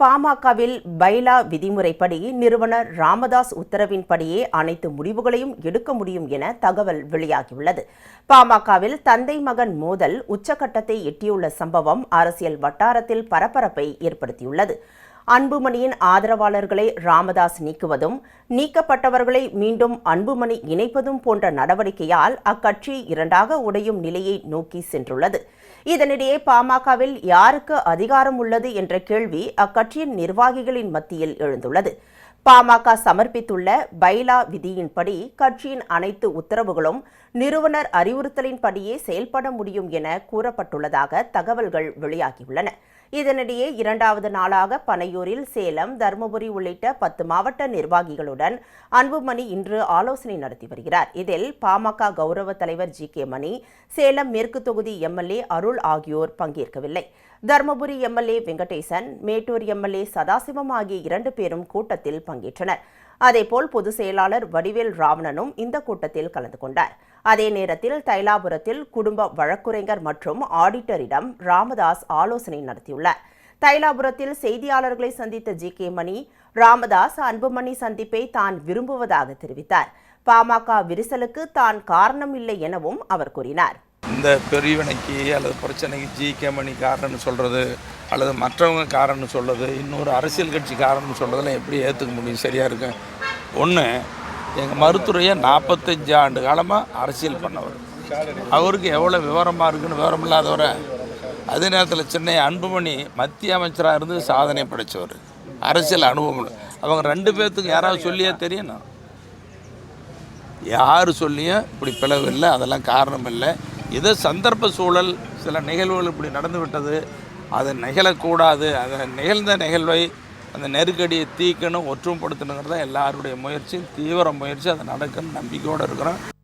பாமகவில் பைலா விதிமுறைப்படி நிறுவனர் ராமதாஸ் உத்தரவின்படியே அனைத்து முடிவுகளையும் எடுக்க முடியும் என தகவல் வெளியாகியுள்ளது. பாமகவில் தந்தை மகன் மோதல் உச்சகட்டத்தை எட்டியுள்ள சம்பவம் அரசியல் வட்டாரத்தில் பரபரப்பை ஏற்படுத்தியுள்ளது. அன்புமணியின் ஆதரவாளர்களை ராமதாஸ் நீக்குவதும் நீக்கப்பட்டவர்களை மீண்டும் அன்புமணி இணைப்பதும் போன்ற நடவடிக்கையால் அக்கட்சி இரண்டாக உடையும் நிலையை நோக்கி சென்றுள்ளது. இதனிடையே பாமகவில் யாருக்கு அதிகாரம் உள்ளது என்ற கேள்வி அக்கட்சியின் நிர்வாகிகளின் மத்தியில் எழுந்துள்ளது. பாமக சமர்ப்பித்துள்ள பைலா விதியின்படி கட்சியின் அனைத்து உத்தரவுகளும் நிறுவனர் அறிவுறுத்தலின்படியே செயல்பட முடியும் என கூறப்பட்டுள்ளதாக தகவல்கள் வெளியாகியுள்ளன. இதனிடையே இரண்டாவது நாளாக பனையூரில் சேலம் தருமபுரி உள்ளிட்ட பத்து மாவட்ட நிர்வாகிகளுடன் அன்புமணி இன்று ஆலோசனை நடத்தி வருகிறார். இதில் பாமக கௌரவ தலைவர் ஜி. கே. மணி சேலம் மேற்கு தொகுதி எம்எல்ஏ அருள் ஆகியோர் பங்கேற்கவில்லை. தருமபுரி எம்எல்ஏ வெங்கடேசன் மேட்டூர் எம்எல்ஏ சதாசிவம் ஆகிய இரண்டு பேரும் கூட்டத்தில் பங்கேற்றனர். அதேபோல் பொதுச் செயலாளர் வடிவேல் ராவணனும் இந்த கூட்டத்தில் கலந்து கொண்டார். அதே நேரத்தில் தைலாபுரத்தில் குடும்ப வழக்குரைஞர் மற்றும் ஆடிட்டரிடம் ராமதாஸ் ஆலோசனை நடத்தியுள்ளார். தைலாபுரத்தில் செய்தியாளர்களை சந்தித்த ஜி. கே. மணி ராமதாஸ் அன்புமணி சந்திப்பை தான் விரும்புவதாக தெரிவித்தார். பாமக விரிசலுக்கு தான் காரணம் இல்லை எனவும் அவர் கூறினார். இந்த பிரிவினைக்கு அல்லது பிரச்சனைக்கு ஜி. கே. மணி காரணம்னு சொல்கிறது அல்லது மற்றவங்க காரணம்னு சொல்கிறது இன்னொரு அரசியல் கட்சி காரணம்னு சொல்கிறதெல்லாம் எப்படி ஏற்றுக்க முடியும்? சரியாக இருக்கு? ஒன்று எங்கள் மருத்துவரையை நாற்பத்தஞ்சு ஆண்டு காலமாக அரசியல் பண்ணவர். அவருக்கு எவ்வளோ விவரமாக இருக்குன்னு விவரம் இல்லாதவரை அதே நேரத்தில் சென்னை அன்புமணி மத்திய அமைச்சராக இருந்து சாதனை படைத்தவர் அரசியல் அனுபவம் அவங்க ரெண்டு பேர்த்துக்கு யாராவது சொல்லியே தெரியணும். யார் சொல்லியும் இப்படி பிளவு இல்லை அதெல்லாம் காரணம் இல்லை. ஏதோ சந்தர்ப்ப சூழல் சில நிகழ்வுகள் இப்படி நடந்து விட்டது. அது நிகழக்கூடாது. அதை நிகழ்ந்த நிகழ்வை அந்த நெருக்கடியை தீக்கணும் ஒற்றுமைப்படுத்தணுங்கிறது தான் எல்லாருடைய முயற்சி தீவிர முயற்சி அது நடக்குன்னு நம்பிக்கையோடு இருக்கிறோம்.